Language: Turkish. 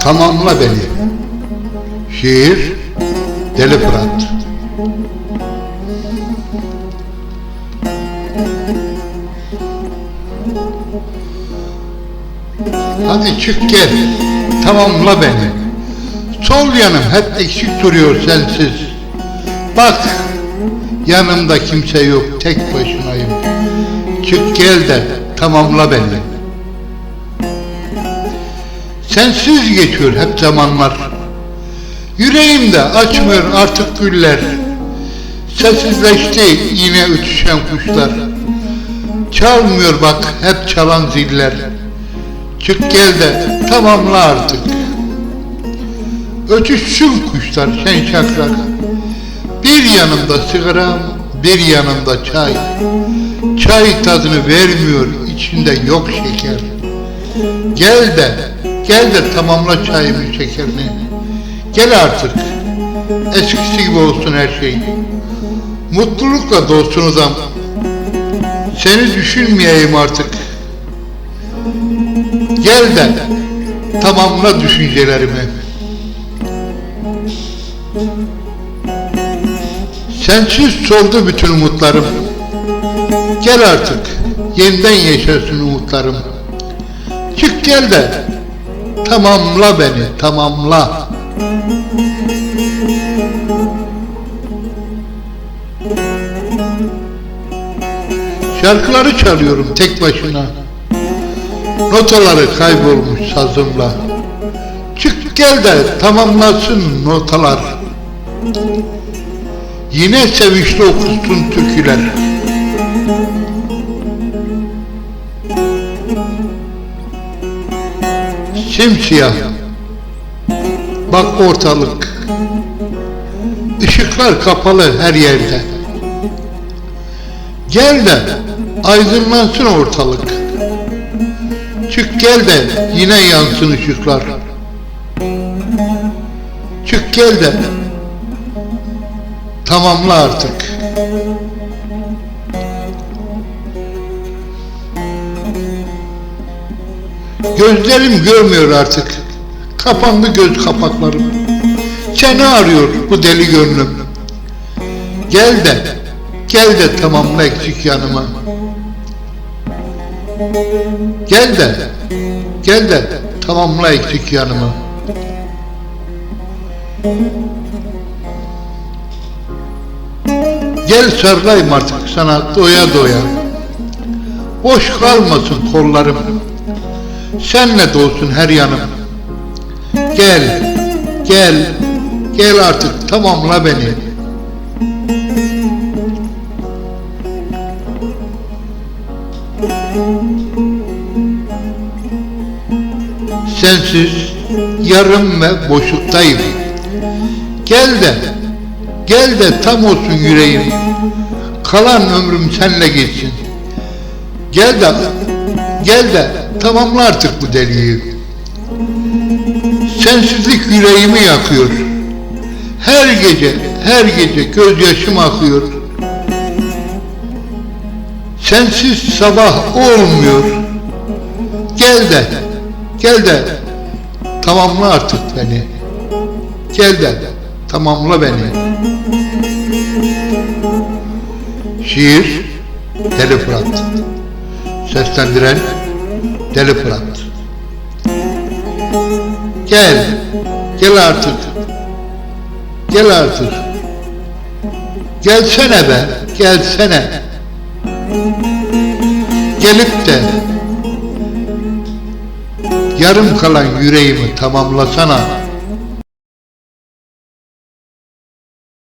Tamamla beni. Şiir Deli Fırat. Hadi çık gel. Tamamla beni. Sol yanım hep eksik duruyor sensiz. Bak yanımda kimse yok tek başınayım. Çık gel de tamamla beni. Sensiz geçiyor hep zamanlar. Yüreğimde açmıyor artık güller. Sessizleşti yine ötüşen kuşlar. Çalmıyor bak hep çalan ziller. Çık gel de tamamla artık. Ötüşsün kuşlar şen şakrak. Bir yanımda sigaram, bir yanımda çay. Çay tadını vermiyor, içinde yok şeker. Gel de, gel de tamamla çayımın şekerini. Gel artık. Eskisi gibi olsun her şey. Mutlulukla dolsun odam. Seni düşünmeyeyim artık. Gel de tamamla düşüncelerimi. Sensiz soldu bütün umutlarım. Gel artık, yeniden yaşasın umutlarım. Çık gel de tamamla beni, tamamla. Şarkıları çalıyorum tek başına. Notaları kaybolmuş sazımla. Çık gel de tamamlasın notalar. Yine sevinçli okusun türküler. Simsiyah. Bak ortalık. Işıklar kapalı her yerde. Gel de aydınlansın ortalık. Çık gel de yine yansın ışıklar. Çık gel de tamamla artık. Gözlerim görmüyor artık. Kapandı göz kapaklarım. Seni arıyor bu deli gönlüm. Gel de, gel de tamamla eksik yanıma. Gel de, gel de tamamla eksik yanımı. Gel sarılayım artık sana doya doya. Boş kalmasın kollarım. Senle dolsun her yanım. Gel, gel, gel artık tamamla beni. Sensiz yarım ve boşluktayım. Gel de, gel de tam olsun yüreğim. Kalan ömrüm senle geçsin. Gel de, gel de tamamla artık bu deliği. Sensizlik yüreğimi yakıyor. Her gece, her gece gözyaşım akıyor. Sensiz sabah olmuyor. Gel de, gel de tamamla artık beni. Gel de tamamla beni. Şiir Deli Fırat. Seslendiren Deli Fırat. Gel, gel artık. Gel artık. Gelsene be, gelsene. Gelip de yarım kalan yüreğimi tamamlasana.